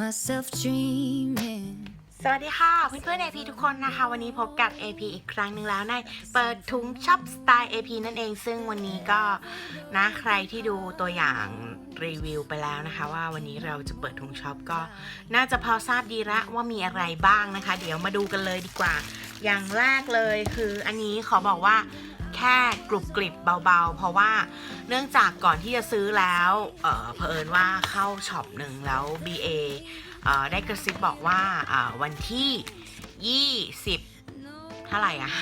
myself dreaming. สวัสดีค่ะเพื่อนๆ AP ทุกคนนะคะ วันนี้พบกับ AP อีกครั้งหนึ่งแล้วในเปิดถุงช็อปสไตล์ AP นั่นเองซึ่งวันนี้ก็นะใครที่ดูตัวอย่างรีวิวไปแล้วนะคะว่าวันนี้เราจะเปิดถุงช็อปก็ น่าจะพอทราบดีละว่ามีอะไรบ้างนะคะ เดี๋ยวมาดูกันเลยดีกว่า อย่างแรกเลยคืออันนี้ขอบอกว่า แค่กรุบกริบเบาๆ เพราะว่าเนื่องจากก่อนที่จะซื้อแล้วเออเผอิญว่าเข้าช็อปหนึ่งแล้ว BA เอได้กระซิบบอกว่าอ่าวันที่ 20 เท่าไหร่อะ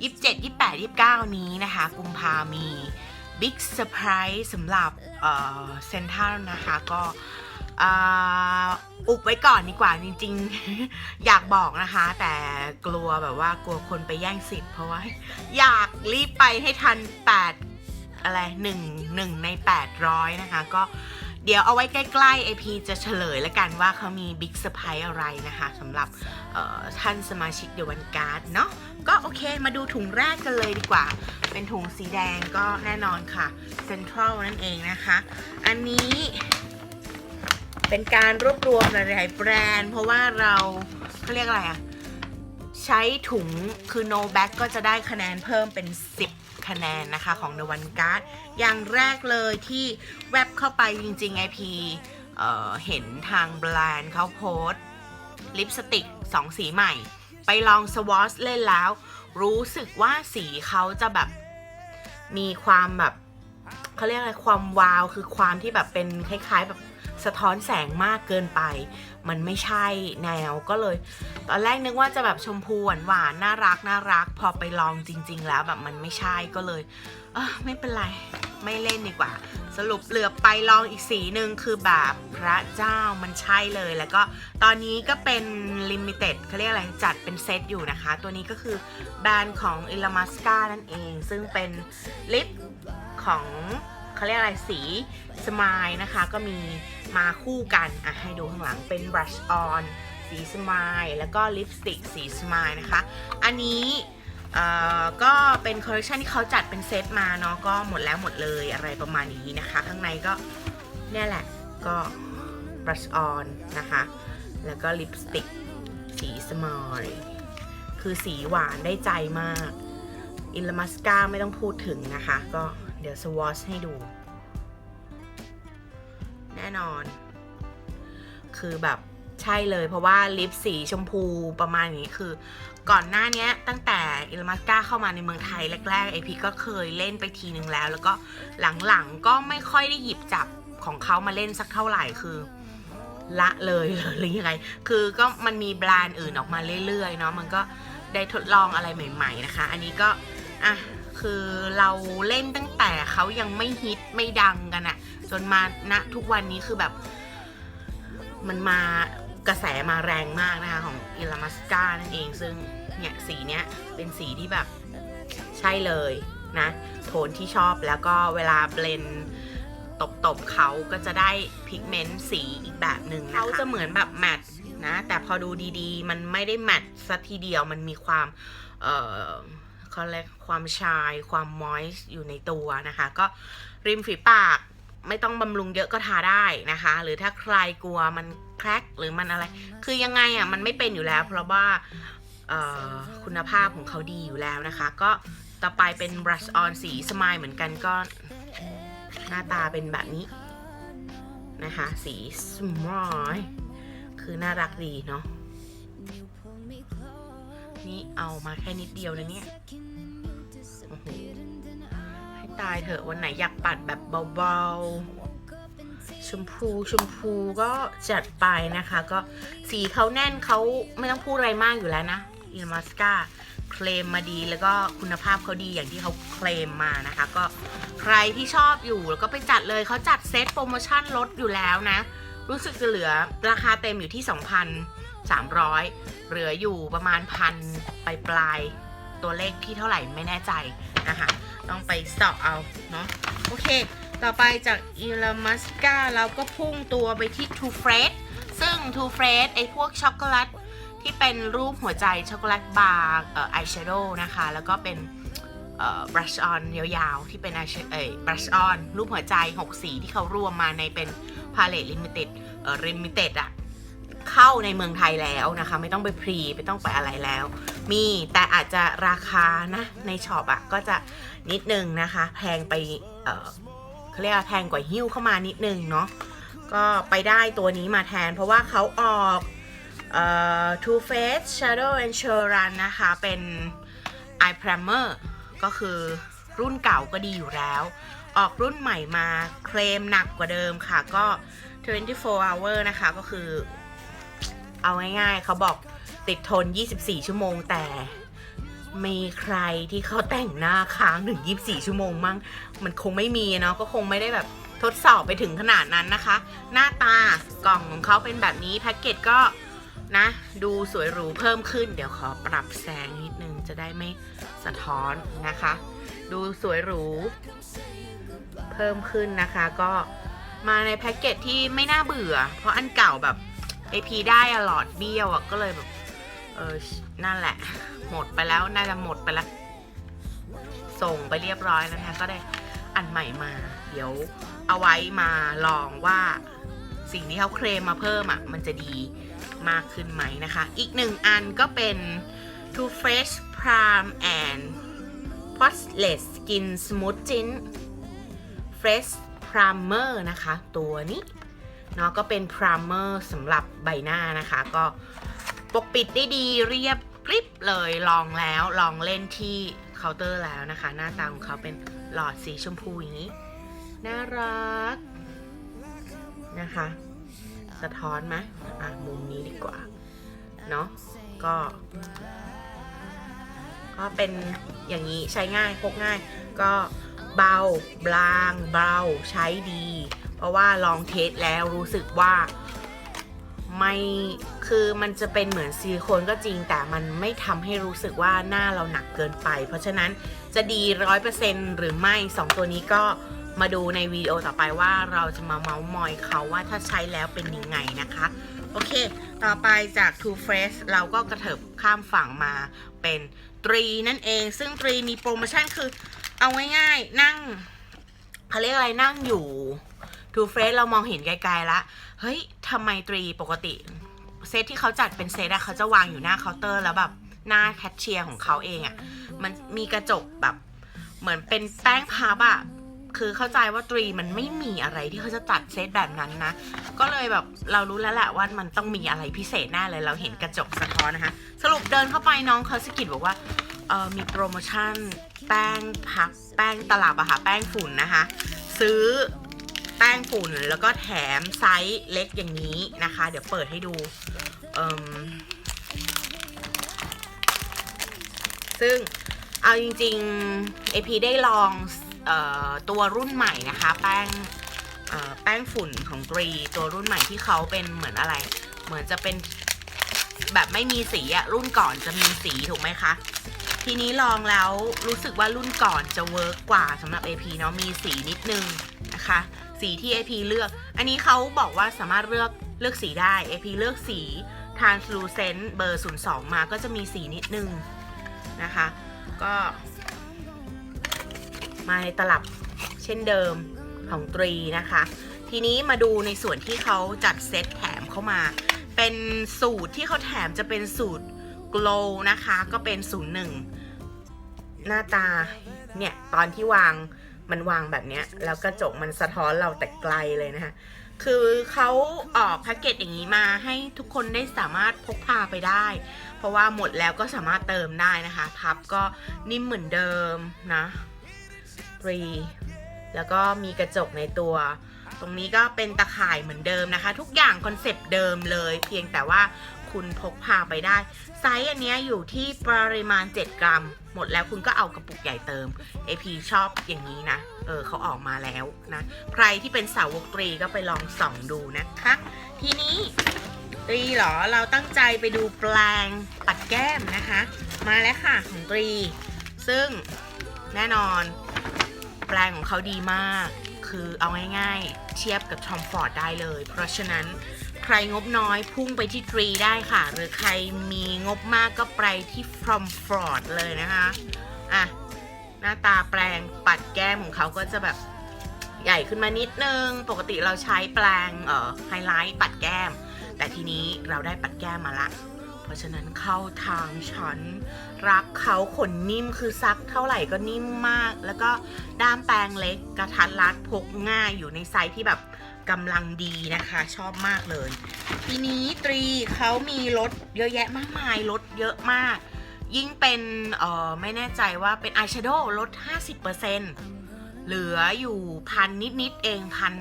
27 28 29 นี้นะคะ กุมภามีบิ๊กเซอร์ไพรส์สำหรับเซ็นทรัลนะคะ ก็ อุบไว้ก่อนดีกว่าจริง ๆ อยากบอกนะคะ แต่กลัวแบบว่ากลัวคนไปแย่งสิทธิ์เพราะว่า อยากรีบไปให้ทัน8อะไร1 1ใน800นะคะ ก็เดี๋ยวเอาไว้ใกล้ๆ AP จะเฉลยแล้วกันว่าเขามีบิ๊กเซอร์ไพรส์อะไรนะคะสำหรับท่านสมาชิกเดวันการ์ดเนาะก็โอเคมาดูถุงแรกกันเลยดีกว่า เป็นถุงสีแดงก็แน่นอนค่ะเซ็นทรัลนั่นเองนะคะ อันนี้ เป็นการรวบรวมหลาย ๆ แบรนด์ เพราะว่าเราเขาเรียกอะไรอะใช้ถุงคือ no back ก็จะได้คะแนนเพิ่มเป็น 10 คะแนนนะคะของ The One Card อย่างแรกเลยที่แวบเข้าไปจริง ๆ IP เอ่อเห็นทางแบรนด์เขาโพสลิปสติก 2 สีใหม่ ไปลองสวอชเล่นแล้ว รู้สึกว่าสีเขาจะแบบมีความแบบเขาเรียกอะไรความวาวคือความที่แบบเป็นคล้าย ๆ แบบ สะท้อนแสงมากเกินไป มันไม่ใช่แนวก็เลย ตอนแรกนึกว่าจะแบบชมพูหวานหวานน่ารักน่ารัก พอไปลองจริง ๆ แล้วแบบมันไม่ใช่ก็เลยเออไม่เป็นไรไม่เล่นดีกว่า สรุปเหลือไปลองอีกสีหนึ่งคือแบบพระเจ้ามันใช่เลยแล้วก็ตอนนี้ก็เป็นลิมิเต็ดเขาเรียกอะไรจัดเป็นเซตอยู่นะคะ ตัวนี้ก็คือแบรนด์ของ i l a m a s c a นั่นเอง ซึ่งเป็นลิปของ เขาเรียกอะไรสีสมายนะคะ ก็มีมาคู่กันอะให้ดูข้างหลังเป็น brush on สีสมายแล้วก็ลิปสติกสีสมายนะคะ อันนี้ก็เป็นคอลเลคชันที่เขาจัดเป็นเซตมาเนาะก็หมดแล้วหมดเลยอะไรประมาณนี้นะคะ ข้างในก็เนี่ยแหละก็ brush on นะคะ แล้วก็ลิปสติกสีสมายคือสีหวานได้ใจมาก อิลมัสกาไม่ต้องพูดถึงนะคะ ก็ เดี๋ยวสวอชให้ดู แน่นอน คือแบบใช่เลยเพราะว่าลิปสีชมพูประมาณนี้คือ ก่อนหน้านี้ตั้งแต่อิลมัสกาเข้ามาในเมืองไทยแรกๆไอพีก็เคยเล่นไปทีนึงแล้ว แล้วก็หลังๆก็ไม่ค่อยได้หยิบจับของเขามาเล่นสักเท่าไหร่คือละเลยหรือยังไง คือก็มันมีแบรนด์อื่นออกมาเรื่อยๆเนาะ มันก็ได้ทดลองอะไรใหม่ ๆ นะคะ อันนี้ก็ อะ คือเราเล่นตั้งแต่เขายังไม่ฮิตไม่ดังกันอะจนมาณทุกวันนี้คือแบบ มันมากระแสมาแรงมากนะคะ ของอิลามัสกานั่นเองซึ่งเนี่ยสีเนี้ยเป็นสีที่แบบใช่เลยนะ โทนที่ชอบแล้วก็เวลาเบลนตบๆเขาก็จะได้พิกเมนต์สีอีกแบบหนึ่งนะคะเขาจะเหมือนแบบแมทนะ แต่พอดูดีๆ มันไม่ได้แมทสัทีเดียวมันมีความ เอ่อ เขาเรียกความชายความมอยส์อยู่ในตัวนะคะ ก็ริมฝีปากไม่ต้องบำรุงเยอะก็ทาได้นะคะ หรือถ้าใครกลัวมันแครกหรือมันอะไร คือยังไงอะมันไม่เป็นอยู่แล้ว เพราะว่าคุณภาพของเขาดีอยู่แล้วนะคะ ก็ต่อไปเป็น brush on สีสมายเหมือนกันก็หน้าตาเป็นแบบนี้นะคะ สีสมายคือน่ารักดีเนาะ นี่เอามาแค่นิดเดียวนะเนี่ยโอ้โหให้ตายเถอะวันไหนอยากปัดแบบเบาๆ ชมพูชมพูก็จัดไปนะคะ ก็สีเขาแน่นเขาไม่ต้องพูดอะไรมากอยู่แล้วนะอินมาสกาเคลมมาดีแล้วก็คุณภาพเขาดีอย่างที่เขาเคลมมานะคะ ก็ใครที่ชอบอยู่แล้วก็ไปจัดเลยเขาจัดเซตโปรโมชั่นลดอยู่แล้วนะ รู้สึกจะเหลือราคาเต็มอยู่ที่ 300 เหลืออยู่ประมาณพันปลายปลายตัวเลขที่เท่าไหร่ไม่แน่ใจนะคะต้องไปสอบเอาเนาะโอเค ต่อไปจากอิลามัสกาเราก็พุ่งตัวไปที่ Too Fresh ซึ่ง Too Fresh ไอพวกช็อกโกแลตที่เป็นรูปหัวใจช็อกโกแลตบาร์เอ่ออายแชโดว์นะคะ แล้วก็เป็นเอ่อ brush on ยาวๆ ที่เป็น eye shadow เอ่ย brush on รูปหัวใจ 6 สีที่เขารวมมาในเป็น palette limited เอ่อ limited อะ เข้าในเมืองไทยแล้วนะคะ ไม่ต้องไปพรีไม่ต้องไปอะไรแล้ว มีแต่อาจจะราคานะในช็อปอะก็จะนิดนึงนะคะ แพงไปเออเขาเรียกว่าแพงกว่าหิ้วเข้ามานิดนึงเนาะก็ไปได้ตัวนี้มาแทน เพราะว่าเขาออกเอ่อ Too Faced Shadow and Shore Run นะคะ เป็น Eye Primer ก็คือรุ่นเก่าก็ดีอยู่แล้ว ออกรุ่นใหม่มาเคลมหนักกว่าเดิมค่ะก็ 24 hour นะคะ ก็คือ เอาง่ายๆ เขาบอกติดทน 24 ชั่วโมงแต่มีใครที่เขาแต่งหน้าค้างถึง 24 ชั่วโมงมั่งมันคงไม่มีเนาะ ก็คงไม่ได้แบบทดสอบไปถึงขนาดนั้นนะคะ หน้าตากล่องของเขาเป็นแบบนี้แพ็กเกจก็นะ ดูสวยหรูเพิ่มขึ้น เดี๋ยวขอปรับแสงนิดนึงจะได้ไม่สะท้อนนะคะ ดูสวยหรู เพิ่มขึ้นนะคะ ก็มาในแพ็กเกจที่ไม่น่าเบื่อ เพราะอันเก่าแบบ AP ได้อะหลอดเบี้ยวอะก็เลยแบบเออนั่นแหละ หมดไปแล้วน่าจะหมดไปแล้ว ส่งไปเรียบร้อยแล้วนะคะก็ได้อันใหม่มา เดี๋ยวเอาไว้มาลองว่าสิ่งที่เขาเคลมมาเพิ่มอะ มันจะดีมากขึ้นไหมนะคะ อีกหนึ่งอันก็เป็น Too Faced Prime and Spotless Skin Smoothing Fresh Primer นะคะ ตัวนี้ เนาะก็เป็น primer สำหรับใบหน้านะคะ ก็ปกปิดได้ดีเรียบกริบเลยลองแล้วลองเล่นที่เคาน์เตอร์แล้วนะคะ หน้าตาของเขาเป็นหลอดสีชมพูอย่างนี้ น่ารักนะคะ สะท้อนไหมอะ มุมนี้ดีกว่า เนาะก็ ก็เป็นอย่างนี้ใช้ง่ายพกง่าย ก็เบา บาง เบา ใช้ดี ราะว่าลองเทสแล้วรู้สึกว่าไม่คือมันจะเป็นเหมือนซิลิโคนก็จริง แต่มันไม่ทำให้รู้สึกว่าหน้าเราหนักเกินไป เพราะฉะนั้นจะดีร้อยเปอร์เซ็นหรือไม่สองตัวนี้ก็มาดูในวิดีโอต่อไปว่าเราจะมาเมาส์มอยเขาว่าถ้าใช้แล้วเป็นยังไงนะคะ โอเค ต่อไปจาก Too Fresh เราก็กระเถิบข้ามฝั่งมาเป็นตรีนั่นเอง ซึ่งตรีมีโปรโมชั่นคือเอาง่ายๆ นั่งเขาเรียกอะไรนั่งอยู่ Too Fresh เรามองเห็นไกลๆละเฮ้ยทำไมตรีปกติ เซตที่เขาจัดเป็นเซตอะเขาจะวางอยู่หน้าเคาน์เตอร์แล้วแบบหน้าแคชเชียร์ของเขาเองอะมันมีกระจกแบบเหมือนเป็นแป้งพับอะคือเข้าใจว่าตรีมันไม่มีอะไรที่เขาจะตัดเซตแบบนั้นนะ ก็เลยแบบเรารู้แล้วแหละว่ามันต้องมีอะไรพิเศษแน่เลยเราเห็นกระจกสะท้อนนะคะ สรุปเดินเข้าไปน้องเขาสกิดบอกว่าเออมีโปรโมชั่นแป้งพับแป้งตลับอะค่ะแป้งฝุ่นนะคะ ซื้อ แป้งฝุ่นแล้วก็แถมไซส์เล็กอย่างนี้นะคะ เดี๋ยวเปิดให้ดู ซึ่งเอาจริงๆ AP ได้ลองออตัวรุ่นใหม่นะคะ แป้งแป้งฝุ่นของตรีตัวรุ่นใหม่ที่เขาเป็นเหมือนอะไร เหมือนจะเป็นแบบไม่มีสีอะรุ่นก่อนจะมีสีถูกไหมคะ ทีนี้ลองแล้วรู้สึกว่ารุ่นก่อนจะเวิร์กกว่าสำหรับ AP เนาะมีสีนิดนึงนะคะ สีที่ AP เลือก อันนี้เขาบอกว่าสามารถเลือกเลือกสีได้ AP เลือกสี translucent เบอร์ 02 มาก็จะมีสีนิดนึงนะคะ ก็มาในตลับเช่นเดิมของตรีนะคะ ทีนี้มาดูในส่วนที่เขาจัดเซตแถมเข้ามา เป็นสูตรที่เขาแถมจะเป็นสูตร glow นะคะ ก็เป็น 01 หน้าตาเนี่ย ตอนที่วาง มันวางแบบเนี้ย แล้วกระจกมันสะท้อนเราแต่ไกลเลยนะคะคือเขาออกแพ็กเกจอย่างนี้มาให้ทุกคนได้สามารถพกพาไปได้ เพราะว่าหมดแล้วก็สามารถเติมได้นะคะ พับก็นิ่มเหมือนเดิมนะฟรีแล้วก็มีกระจกในตัว ตรงนี้ก็เป็นตะข่ายเหมือนเดิมนะคะ ทุกอย่างคอนเซปต์เดิมเลย เพียงแต่ว่า คุณพกพาไปได้ ไซส์อันนี้อยู่ที่ปริมาณ 7 กรัม หมดแล้วคุณก็เอากระปุกใหญ่เติม AP ชอบอย่างนี้นะ เออเขาออกมาแล้วนะ ใครที่เป็นสาวกตรีก็ไปลองส่องดูนะคะ ทีนี้ตรีเหรอเราตั้งใจไปดูแปลงปัดแก้มนะคะ มาแล้วค่ะของตรี ซึ่งแน่นอนแปลงของเขาดีมาก คือเอาง่ายๆ เทียบกับทอมฟอร์ดได้เลย เพราะฉะนั้น ใครงบน้อยพุ่งไปที่ตรีได้ค่ะ หรือใครมีงบมากก็ไปที่ฟอมฟอร์ดเลยนะคะอะหน้าตาแปลงปัดแก้มของเขาก็จะแบบใหญ่ขึ้นมานิดนึง ปกติเราใช้แปลงเอ่อไฮไลท์ปัดแก้ม แต่ทีนี้เราได้ปัดแก้มมาละ เพราะฉะนั้นเข้าทางฉัน รักเขาขนนิ่มคือซักเท่าไหร่ก็นิ่มมาก แล้วก็ด้ามแปรงเล็กกระทัดรัดพกง่ายอยู่ในไซส์ที่แบบ กำลังดีนะคะชอบมากเลย ทีนี้ตรีเขามีลดเยอะแยะมากมายลดเยอะมาก ยิ่งเป็นเออไม่แน่ใจว่าเป็นอายแชโดว์ลด 50%เหลืออยู่พันนิด ๆ เองพัน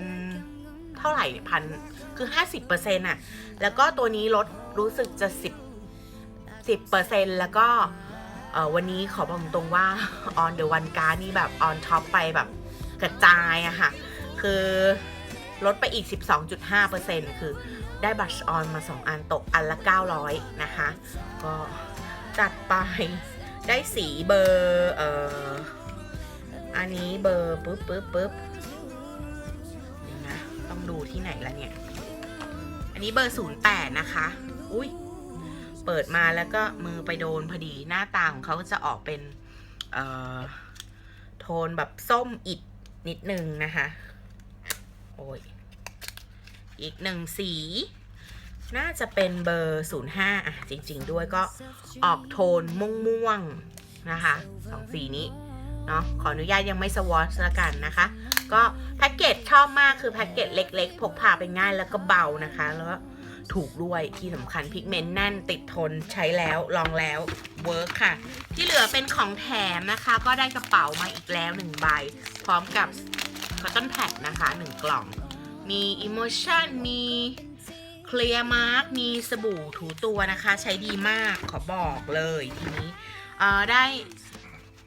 เท่าไหร่พันคือ 50%อะ แล้วก็ตัวนี้ลดรู้สึกจะ 10 10%แล้วก็วันนี้ขอบอกตรงว่า on the one card นี่แบบ on top ไปแบบกระจายอะค่ะ คือ ลดไปอีก 12.5%คือได้บัชออนมา 2 อันตกอันละ 900 นะคะ ก็จัดไปได้สีเบอร์เอ่ออันนี้เบอร์ปุ๊บปุ๊บปุ๊บเดี๋ยวนะต้องดูที่ไหนละเนี่ย อันนี้เบอร์ 08 นะคะ อุ้ยเปิดมาแล้วก็มือไปโดนพอดีหน้าตาของเขาจะออกเป็นเอ่อโทนแบบส้มอิดนิดนึงนะคะ ย อีกหนึ่งสี น่าจะเป็นเบอร์05อะ จริง ๆ ด้วยก็ออกโทนม่วงๆนะคะสองสีนี้เนาะขออนุญาตยังไม่สวอชละกันนะคะ ก็แพ็กเกจชอบมากคือแพ็กเกจเล็ก ๆ พกพาไปง่ายแล้วก็เบานะคะ แล้วก็ถูกด้วยที่สำคัญพิกเมนต์แน่นติดทนใช้แล้วลองแล้วเวิร์คค่ะ ที่เหลือเป็นของแถมนะคะ ก็ได้กระเป๋ามาอีกแล้วหนึ่งใบ พร้อมกับ คอตตอนแพดนะคะหนึ่งกล่อง มี Emotion มีเคลียร์มาร์กมีสบู่ถูตัวนะคะ ใช้ดีมากขอบอกเลยทีนี้ได้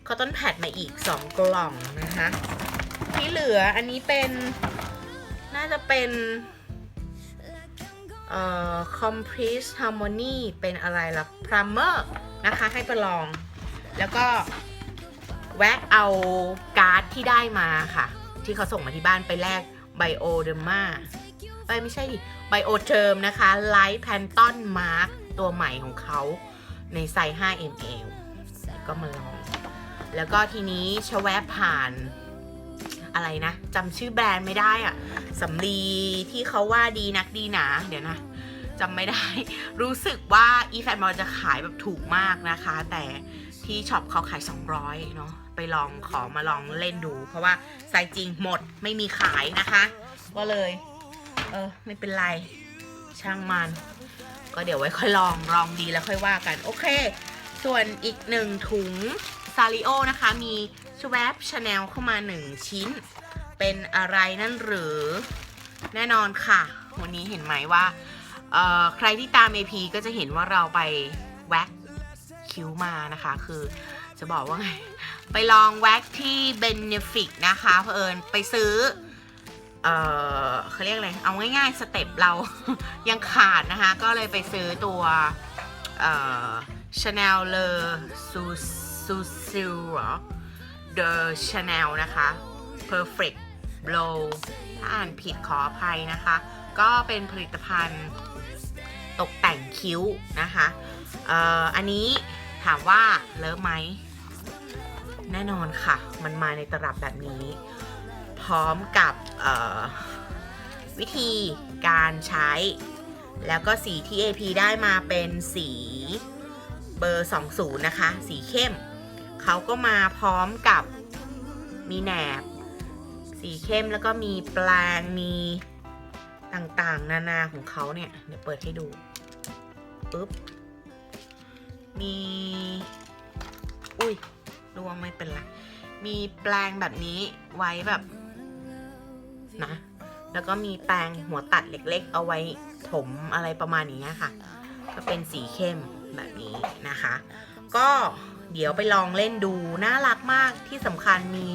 คอตตอนแพดมาอีก 2 กล่องนะคะ ที่เหลืออันนี้เป็นน่าจะเป็นเอ่อ Complete Harmony เป็นอะไรล่ะ Primer นะคะ ให้ไปลอง แล้วก็แวะเอาการ์ดที่ได้มาค่ะ ที่เขาส่งมาที่บ้านไปแลก Bioderma เอ้ยไม่ใช่ดิ Bioterm นะคะ Light Pantone Mark ตัวใหม่ของเขาในไซส์ 5 ml ก็มาลอง แล้วก็ทีนี้ชะแวะผ่านอะไรนะจำชื่อแบรนด์ไม่ได้อะสำลีที่เขาว่าดีนักดีหนา เดี๋ยวนะจำไม่ได้ รู้สึกว่าอีแฟนมอลจะขายแบบถูกมากนะคะ แต่ ที่ช็อปเขาขาย 200เนาะไปลองขอมาลองเล่นดู เพราะว่าไซส์จริงหมดไม่มีขายนะคะ ก็เลย เออ ไม่เป็นไรช่างมัน ก็เดี๋ยวไว้ค่อยลองลองดีแล้วค่อยว่ากัน โอเค ส่วนอีกหนึ่งถุงซาริโอนะคะ มีชวบชาแนลเข้ามา1ชิ้น เป็นอะไรนั่นหรือแน่นอนค่ะ วันนี้เห็นไหมว่าเออใครที่ตาม AP ก็จะเห็นว่าเราไปแว็ก คิ้วมานะคะ คือจะบอกว่าไง ไปลองแว็กที่ Benefit นะคะเพอเอิญไปซื้อ เออเขาเรียกอะไร เอาง่ายๆ สเต็ปเรา ยังขาดนะคะ ก็เลยไปซื้อตัว เอ่อ Chanel Le Sous Sous เหรอ The Chanel นะคะ Perfect Blow ถ้าอ่านผิดขออภัยนะคะ ก็เป็นผลิตภัณฑ์ตกแต่งคิ้วนะคะ เอ่อ อันนี้ ถามว่าเลิฟไหม แน่นอนค่ะ มันมาในตลับแบบนี้ พร้อมกับวิธีการใช้ แล้วก็สีที่ AP ได้มาเป็นสีเบอร์ 20 นะคะ สีเข้ม เขาก็มาพร้อมกับมีแหนบ สีเข้มแล้วก็มีแปลงมีต่างๆ นานาของเขาเนี่ย เดี๋ยวเปิดให้ดูปุ๊บ มี อุ้ยรวงไม่เป็นไรมีแปลงแบบนี้ไว้แบบนะ แล้วก็มีแปรงหัวตัดเล็กๆ เอาไว้ถมอะไรประมาณนี้ค่ะ ก็เป็นสีเข้มแบบนี้นะคะ ก็เดี๋ยวไปลองเล่นดู น่ารักมากที่สำคัญมี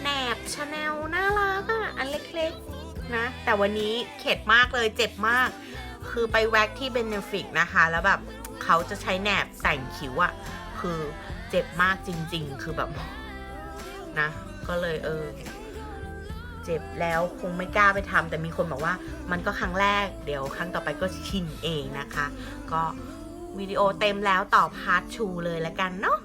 แหนบชาแนลน่ารักอะ อันเล็กๆนะ แต่วันนี้เข็ดมากเลยเจ็บมาก คือไปแว็กที่เบนฟิกนะคะ แล้วแบบ เขาจะใช้แหนบแต่งคิ้วอะคือเจ็บมากจริง ๆ คือแบบนะ ก็เลยเออ เจ็บแล้วคงไม่กล้าไปทำแต่มีคนบอกว่า มันก็ครั้งแรกเดี๋ยวครั้งต่อไปก็ชินเองนะคะ ก็วิดีโอเต็มแล้วต่อพาร์ทชูเลยละกันเนาะ